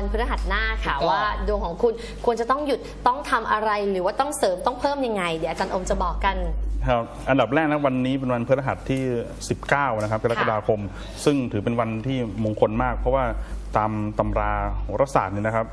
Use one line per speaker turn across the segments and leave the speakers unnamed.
วันพฤหัสหน้าค่ะ
ถูกต้อง
ว่าดวงของคุณควรจะต้องหยุดต้องทำอะไรหรือว่าต้องเสริมต้องเพิ่มยังไง เดี๋ยวอาจารย์อมจะบอกกัน
ครับอันดับแรกนะวันนี้เป็นวันพฤหัสที่ 19 นะครับกรกฎาคม ซึ่งถือเป็นวันที่มงคลมาก เพราะว่า ตามตำราโหราศาสตร์เนี่ยนะครับ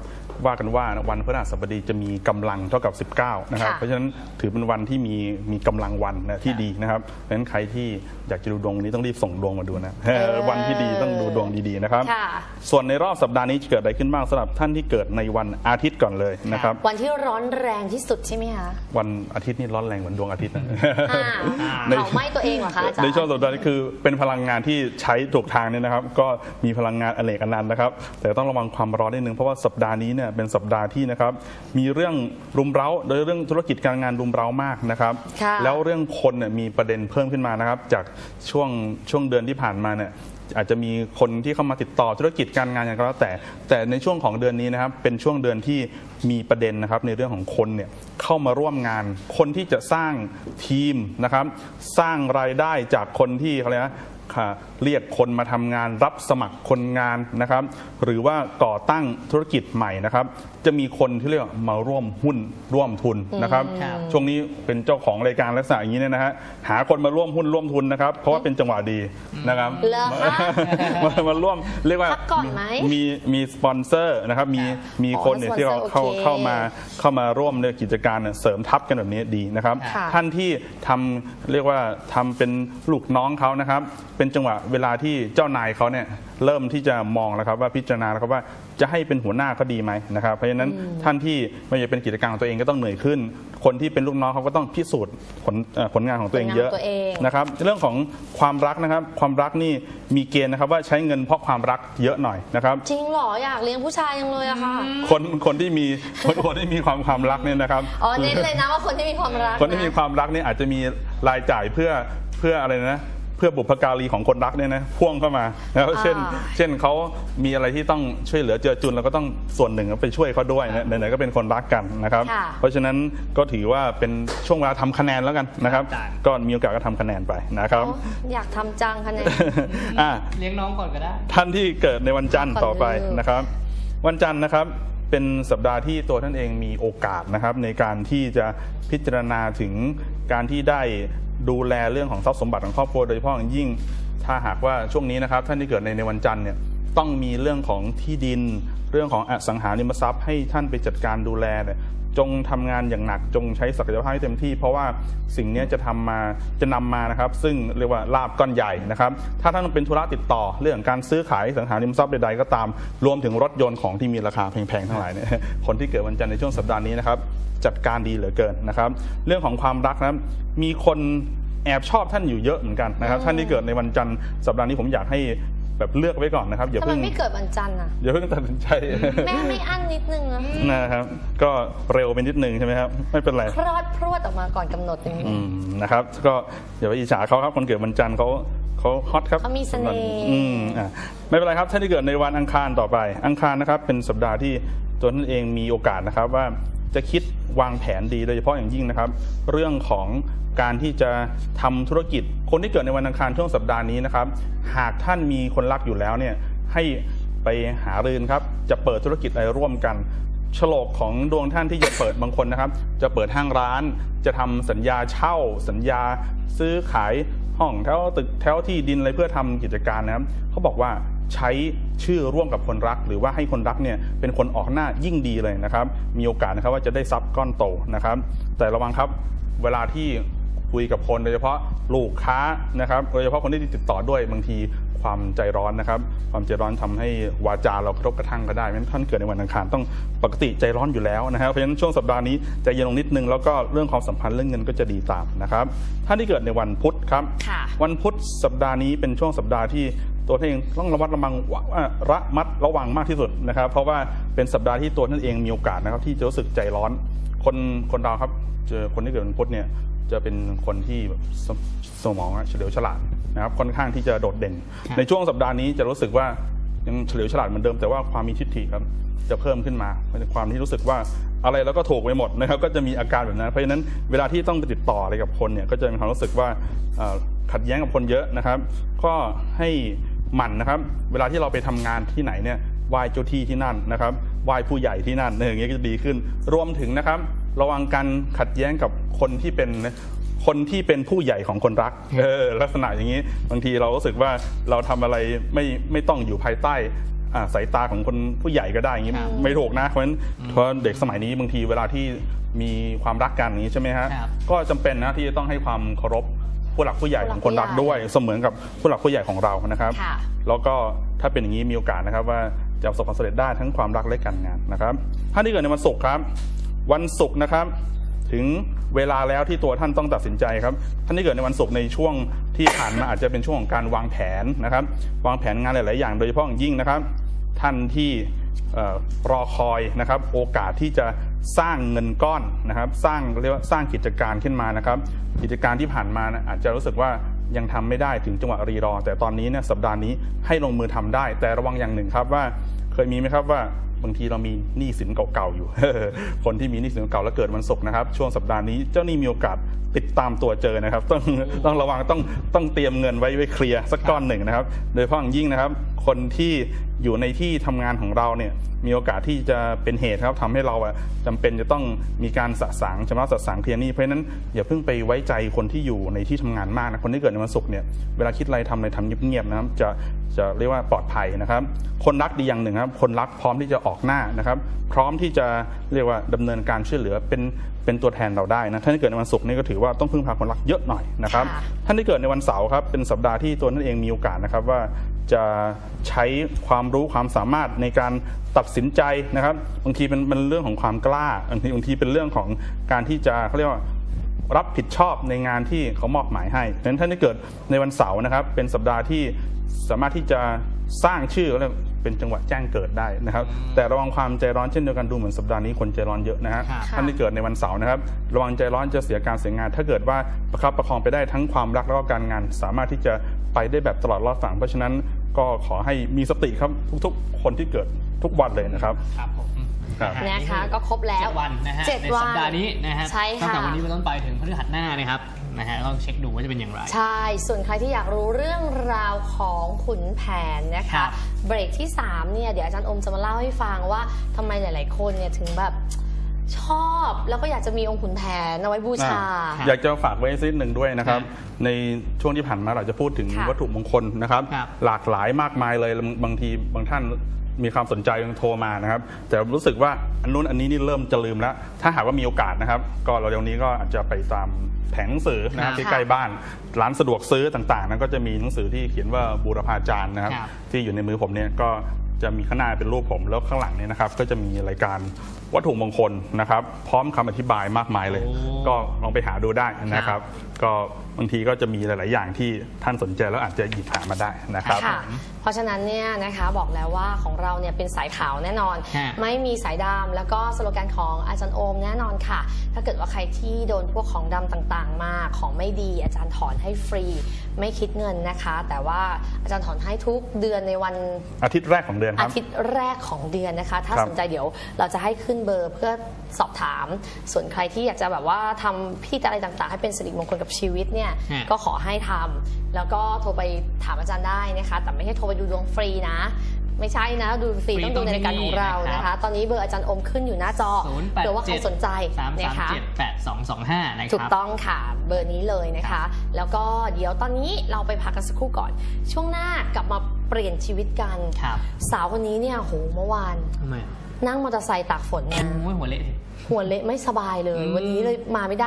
ว่ากันว่าวันพฤหัสบดีจะมีกำลังเท่ากับ 19 นะครับ
ค่ะ
เพราะฉะนั้นถือเป็นวันที่มีมีกำลังวันนะที่ดีนะครับเพราะฉะนั้นใครที่อยากจะดูดวงวันนี้ต้องรีบส่งดวงมาดูนะเออวันที่ดีต้องดูดวงดีๆนะครับ
ค่ะ
ส่วนในรอบสัปดาห์นี้จะเกิดอะไรขึ้นบ้างสำหรับท่านที่เกิดในวันอาทิตย์ก่อนเลยนะครับ
วันที่ร้อนแรงที่สุดใช่ไหมคะ
วันอาทิตย์นี่ร้อนแรงเหมือนดวงอาทิตย์นะ
อ่า
ใน
เผาไหม้ตัวเองเหรอคะอาจารย์
ในช่วงสัปดาห์นี้คือเป็นพลังงานที่ใช้ถูกทางเนี่ยนะครับ ก็มีพลังงานอเนกอนันต์นะครับแต่ต้องระวังความร้อนนิดนึงเพราะว่าสัปดาห์นี้เนี่ยเป็นสัปดาห์ที่นะครับมีเรื่องรุมเร้าโดยเรื่องธุรกิจการงานรุมเร้ามากนะครับ
ค่ะ
แล้วเรื่องคนเนี่ยมีประเด็นเพิ่มขึ้นมานะครับ จากช่วงช่วงเดือนที่ผ่านมาเนี่ยอาจจะมีคนที่เข้ามาติดต่อธุรกิจการงานอย่างไรก็แล้วแต่ แต่ในช่วงของเดือนนี้นะครับ เป็นช่วงเดือนที่มีประเด็นนะครับ ในเรื่องของคนเนี่ยเข้ามาร่วมงาน คนที่จะสร้างทีมนะครับ สร้างรายได้จากคนที่เขาเรียกนะค่ะ เรียกคนมาทำงานรับสมัครคนงานนะครับ หรือว่าก่อตั้งธุรกิจใหม่นะครับ จะมีคนที่เรียกว่ามาร่วมหุ้นร่วมทุนนะครับ
ครับ
ช่วงนี้เป็นเจ้าของรายการลักษณะอย่างนี้เนี่ยนะฮะหาคนมาร่วมหุ้นร่วมทุนนะครับ เพราะว่าเป็นจังหวะดีนะครับ
เหรอคะ
มามาร่วมเรียกว่า
พักก่อนไหม
มีมีสปอนเซอร์นะครับมีมีคนเนี่ย
อ๋อ
ที่เขาเข้า
สปอนเซอร์โอเค
เข้ามาเข้ามาร่วมในกิจการเนี่ยเสริมทัพกันแบบนี้ดีนะครับ
ค่ะ
ท่านที่ทำเรียกว่าทำเป็นลูกน้องเขานะครับเป็นจังหวะเวลาที่เจ้านายเขาเนี่ยเริ่มที่จะมองแล้วครับว่าพิจารณาแล้วครับว่าจะให้เป็นหัวหน้าเขาดีไหมนะครับเพราะฉะนั้นท่านที่ไม่อยากเป็นกิจการของตัวเองก็ต้องเหนื่อยขึ้น คนที่เป็นลูกน้องเขาก็ต้องพิสูจน์ผลเอ่อผลงานของตัวเองเยอะ
ผลงานของตัวเอง
นะครับเรื่องของความรักนะครับ ความรักนี่มีเกณฑ์นะครับว่าใช้เงินเพราะความรักเยอะหน่อยนะครับ
จริงเหรออยากเลี้ยงผู้ชายยังเลยอะค่ะ
คนคนที่มีคนคนที่มีความความรักเนี่ยนะครับ
อ๋อเน้นเลยนะว่าคนที่มีความรัก
คนที่มีะความรักเนี่ยอาจจะมีรายจ่ายเพื่อเพื่ออะไรนะ เพื่อบุพการีของคนรักเนี่ยนะพ่วงเข้ามานะครับเช่น เช่นเขามีอะไรที่ต้องช่วยเหลือเจือจุนเราก็ต้องส่วนหนึ่งไปช่วยเขาด้วยนะไหนๆก็เป็นคนรักกันนะครับ
ค่ะ
เพราะฉะนั้นก็ถือว่าเป็นช่วงเวลาทำคะแนนแล้วกันนะครับ
อาจารย์
ก็มีโอกาสก็ทำคะแนนไปนะครับ
โอ้อยากทำจังคะแนน
อะ
เลี้ยงน้องก่อนก็ได้
ท่านที่เกิดในวันจันทร์
ขอ
ต่อไป
เลือก
นะครับ วันจันทร์นะครับเป็นสัปดาห์ที่ตัวท่านเองมีโอกาสนะครับ ในการที่จะพิจารณาถึงการที่ได้ ดูแลเรื่องของทรัพย์สมบัติของครอบครัวโดยเฉพาะอย่างยิ่ง ถ้าหากว่าช่วงนี้นะครับท่านที่เกิดในในวันจันทร์เนี่ยต้องมีเรื่องของที่ดิน เรื่องของอสังหาริมทรัพย์ให้ท่านไปจัดการดูแลเนี่ย จงทำงานอย่างหนักจงใช้ศักยภาพให้เต็มที่ เพราะว่าสิ่งนี้จะทำมาจะนำมานะครับ ซึ่งเรียกว่าลาบก้อนใหญ่นะครับ ถ้าท่านเป็นธุระติดต่อเรื่องการซื้อขายสังหาริมทรัพย์ใดๆก็ตาม รวมถึงรถยนต์ของที่มีราคาแพงๆทั้งหลายเนี่ยคนที่เกิดวันจันทร์ในช่วงสัปดาห์นี้นะครับจัดการดีเหลือเกินนะครับ เรื่องของความรักนะมีคนแอบชอบท่านอยู่เยอะเหมือนกันนะครับ ท่านที่เกิดในวันจันทร์สัปดาห์นี้ผมอยากให้ แบบเลือกไว้ก่อนนะครับอย่า
ทำไม
เพิ่ง
ไม่เกิดวันจันทร์อะ
อย่าเพิ่งตัดสินใจ
แม่ไม่อั้นนิดนึงนะ
นะครับ ก็เร็วไปนิดนึงใช่ไหมครับไม่เป็นไร
คลอดพรวดออกมาก่อนกำหนดอย่างนี้
อืมนะครับก็อย่าไปอิจฉาเขาครับคนเกิดวันจันทร์เขาเขาฮอตครับ
เขามีเสน่ห์
อืมอะไม่เป็นไรครับท่านที่เกิดในวันอังคารต่อไป อังคารนะครับเป็นสัปดาห์ที่ตัวท่านเองมีโอกาสนะครับว่า จะคิดวางแผนดีโดยเฉพาะอย่างยิ่งนะครับ เรื่องของการที่จะทำธุรกิจ คนที่เกิดในวันอังคารช่วงสัปดาห์นี้นะครับ หากท่านมีคนรักอยู่แล้วเนี่ยให้ไปหารืนครับ จะเปิดธุรกิจอะไรร่วมกันฉลกของดวงท่านที่จะเปิดบางคนนะครับ จะเปิดห้างร้าน จะทำสัญญาเช่า สัญญาซื้อขายห้องแถวตึกแถวที่ดินอะไรเพื่อทำกิจการนะครับเขาบอกว่า ใช้ชื่อร่วมกับคนรัก หรือว่าให้คนรักเนี่ยเป็นคนออกหน้ายิ่งดีเลยนะครับ มีโอกาสนะครับว่าจะได้ทรัพย์ก้อนโตนะครับ แต่ระวังครับเวลาที่คุยกับคนโดยเฉพาะลูกค้านะครับโดยเฉพาะคนที่ติดต่อด้วยบางทีความใจร้อนนะครับ ความใจร้อนทำให้วาจาเรากระทบกระทั่งก็ได้เพราะฉะนั้นท่านเกิดในวันอังคารต้องปกติใจร้อนอยู่แล้วนะครับเพราะฉะนั้นช่วงสัปดาห์นี้ใจเย็นลงนิดนึงแล้วก็เรื่องความสัมพันธ์เรื่องเงินก็จะดีตามนะครับท่านที่เกิดในวันพุธครับ
ค่ะ
วันพุธสัปดาห์นี้เป็นช่วงสัปดาห์ที่ ตัวท่านเองต้องระมัดระวังว่าระมัดระวังมากที่สุดนะครับ เพราะว่าเป็นสัปดาห์ที่ตัวท่านเองมีโอกาสนะครับ ที่จะรู้สึกใจร้อน คนคนเราครับเจอคนที่เกิดวันพุธเนี่ยจะเป็นคนที่แบบสมสมองอะเฉลียวฉลาดนะครับค่อนข้างที่จะโดดเด่น
ครับ
ในช่วงสัปดาห์นี้จะรู้สึกว่ายังเฉลียวฉลาดเหมือนเดิมแต่ว่าความมีทิฏฐิครับจะเพิ่มขึ้นมาเป็นความที่รู้สึกว่าอะไรแล้วก็ถูกไปหมดนะครับก็จะมีอาการแบบนั้น เพราะฉะนั้นเวลาที่ต้องไปติดต่ออะไรกับคนเนี่ยก็จะมีความรู้สึกว่าเอ่อขัดแย้งกับคนเยอะนะครับ ก็ให้ หมั่นนะครับ เวลาที่เราไปทำงานที่ไหนเนี่ยไหว้เจ้าที่ที่นั่นนะครับไหว้ผู้ใหญ่ที่นั่นเนี่ยอย่างเงี้ยก็จะดีขึ้น รวมถึงนะครับ ระวังการขัดแย้งกับคนที่เป็นคนที่เป็นผู้ใหญ่ของคนรักเออลักษณะอย่างนี้ บางทีเรารู้สึกว่าเราทำอะไรไม่ไม่ต้องอยู่ภายใต้อ่าสายตาของคนผู้ใหญ่ก็ได้อย่างนี้
ครับ
ไม่ถูกนะเพราะฉะนั้นเพราะเด็กสมัยนี้บางทีเวลาที่มีความรักกันอย่างนี้ใช่ไหมฮะ
ครับ
ก็จำเป็นนะที่จะต้องให้ความเคารพ ผู้หลักผู้ใหญ่ของคนรักด้วย เสมือนกับผู้หลักผู้ใหญ่ของเรานะครับ
ค่ะ
แล้วก็ถ้าเป็นอย่างนี้มีโอกาสนะครับ ว่าจะประสบความสำเร็จได้ทั้งความรักและการงานนะครับท่านที่เกิดในวันศุกร์ครับ วันศุกร์นะครับ ถึงเวลาแล้วที่ตัวท่านต้องตัดสินใจครับ ท่านที่เกิดในวันศุกร์ในช่วงที่ผ่านมาอาจจะเป็นช่วงของการวางแผนนะครับ วางแผนงานหลาย ๆ อย่างโดยเฉพาะอย่างยิ่งนะครับ ท่านที่เอ่อ รอคอยนะครับโอกาสที่จะสร้างเงินก้อนนะครับสร้างเรียกว่าสร้างกิจการขึ้นมานะครับ กิจการที่ผ่านมานะอาจจะรู้สึกว่ายังทำไม่ได้ถึงจังหวะรีรอ แต่ตอนนี้เนี่ยสัปดาห์นี้ให้ลงมือทำได้ แต่ระวังอย่างหนึ่งครับว่าเคยมีไหมครับว่าบางทีเรามีหนี้สินเก่าๆอยู่ คนที่มีหนี้สินเก่าแล้วเกิดวันศุกร์นะครับ ช่วงสัปดาห์นี้เจ้าหนี้มีโอกาสติดตามตัวเจอนะครับ ต้องต้องระวังต้องต้องเตรียมเงินไว้ไว้เคลียร์สักก้อนหนึ่งนะครับ โดยเฉพาะอย่างยิ่งนะครับ คนที่อยู่ในที่ทำงานของเราเนี่ยมีโอกาสที่จะเป็นเหตุครับทำให้เราอะจำเป็นจะต้องมีการสะสางชำระสะสางเคลียร์หนี้เพราะฉะนั้นอย่าเพิ่งไปไว้ใจคนที่อยู่ในที่ทำงานมากนะคนที่เกิดในวันศุกร์เนี่ยเวลาคิดอะไรทำอะไรทำเงียบๆนะครับจะจะเรียกว่าปลอดภัยนะครับ คนรักดีอย่างหนึ่งครับ คนรักพร้อมที่จะออกหน้านะครับ พร้อมที่จะเรียกว่าดำเนินการช่วยเหลือเป็นเป็นตัวแทนเราได้นะท่านที่เกิดในวันศุกร์นี่ก็ถือว่าต้องพึ่งพาคนรักเยอะหน่อยนะครับ
ค่ะ
ท่านที่เกิดในวันเสาร์ครับเป็นสัปดาห์ที่ตัวท่านเองมีโอกาสนะครับว่า จะใช้ความรู้ความสามารถในการตัดสินใจนะครับบางทีเป็นเป็นเรื่องของความกล้าบางทีบางทีเป็นเรื่องของการที่จะเขาเรียกว่ารับผิดชอบในงานที่เขามอบหมายให้ดังนั้นท่านที่เกิดในวันเสาร์นะครับ เป็นสัปดาห์ที่สามารถที่จะสร้างชื่อเรียกเป็นจังหวะแจ้งเกิดได้นะครับ แต่ระวังความใจร้อนเช่นเดียวกันดูเหมือนสัปดาห์นี้คนใจร้อนเยอะนะฮะ
ครับ
ท่านที่เกิดในวันเสาร์นะครับ ระวังใจร้อนจะเสียการเสียงาน ถ้าเกิดว่าประคับประคองไปได้ทั้งความรักแล้วก็การงาน สามารถที่จะไปได้แบบตลอดรอดฝั่งเพราะฉะนั้น ก็ขอให้มีสติครับทุกๆ คนที่เกิดทุกวันเลยนะครับ
ครับผม
ครับ
ฮ
นะคะก็ครบแล้ว
เจ็ดวันนะฮะ
เจ็ด
ใน
วัน
สัปดาห์นี้นะฮะ
ใช่ค่ะ
ตั้งแต่วันนี้เป็นต้นไปถึงพฤหัสหน้านะครับนะฮะต้องเช็คดูว่าจะเป็นอย่างไร
ใช่ ส่วนใครที่อยากรู้เรื่องราวของขุนแผนนะ
ครั
คะ
บ
เบรกที่ 3 เนี่ย เดี๋ยวอาจารย์อมจะมาเล่าให้ฟังว่าทำไมหลาย ๆ คนเนี่ยถึงแบบ ชอบแล้วก็อยากจะมีองค์ขุนแผนเอาไว้บูชา
ครับ
อยากจะฝากไว้สักนิดหนึ่งด้วยนะครับ ในช่วงที่ผ่านมาเราจะพูดถึง
ค่ะ
วัตถุมงคลนะครับ
ครับ
หลากหลายมากมายเลยบางบางทีบางท่านมีความสนใจโทรมานะครับ แต่รู้สึกว่าอันนู้นอันนี้นี่เริ่มจะลืมแล้ว ถ้าหากว่ามีโอกาสนะครับ ก็เราเดี๋ยวนี้ก็อาจจะไปตามแผงหนังสือนะครับ
ค่ะ
ที่ใกล้บ้าน ร้านสะดวกซื้อต่างๆนั้นก็จะมีหนังสือที่เขียนว่าบูรพาจารย์นะครับ
ครับ
ที่อยู่ในมือผมเนี่ยก็จะมีข้างหน้าเป็นรูปผมแล้วข้างหลังเนี่ยนะครับ ก็จะมีรายการ วัตถุมงคลนะครับ พร้อมคำอธิบายมากมายเลย
โอ้
ก็ลองไปหาดูได้นะค
ครั
รับ
บ
ก็บางทีก็จะมีหลาย ๆ อย่างที่ท่านสนใจแล้วอาจจะหยิบหามาได้นะครับ
ค่ะ เพราะฉะนั้นเนี่ยนะคะบอกแล้วว่าของเราเนี่ยเป็นสายขาวแน่นอน
ฮะ
ไม่มีสายดำแล้วก็สโลแกนของอาจารย์โอมแน่นอนค่ะ ถ้าเกิดว่าใครที่โดนพวกของดำต่างๆ มาของไม่ดีอาจารย์ถอนให้ฟรี ไม่คิดเงินนะคะ แต่ว่าอาจารย์ถอนให้ทุกเดือนในวัน
อาทิตย์แรกของเดือนค
อา
รับ
ทิตย์แรกของเดือนนะคะ ถ้า
ครับ
สนใจเดี๋ยวเราจะให้ขึ้นเบอร์เพื่อสอบถาม ส่วนใครที่อยากจะแบบว่าทำพิธีอะไรต่างๆ ให้เป็นสิริมงคลกับชีวิตเนี่ย
ฮะ
ก็ขอให้ทำแล้วก็โทรไปถามอาจารย์ได้นะคะ แต่ไม่ใช่โทรไปดูดวงฟรีนะ ไม่ใช่นะ ดูฟรี
ฟรี
ต้องดูในรายการของเรา
ต้องที่นี่
นะ
ครั
คะ
บ
ตอนนี้เบอร์อาจารย์อมขึ้นอยู่หน้าจอ
ศูนย์แปด
เผื่อว่าใคร
เจ็ด
สนใจ
สาม
นะ
สาม
คะ
เจ็ดแปดสองสองห้านะค
ถูก
รับ
ต้องค่ะเบอร์นี้เลยนะคะ แล้วก็เดี๋ยวตอนนี้เราไปพักกันสักครู่ก่อน ช่วงหน้ากลับมาเปลี่ยนชีวิตกัน
ครับ
สาวคนนี้เนี่ยโหเมื่อวาน
ทำไม
นั่งมอเตอร์ไซค์ตากฝนมา
โอ้ยหัวเละสิ
หัวเละไม่สบายเลย
อืม
วันนี้เลยมาไม่ได้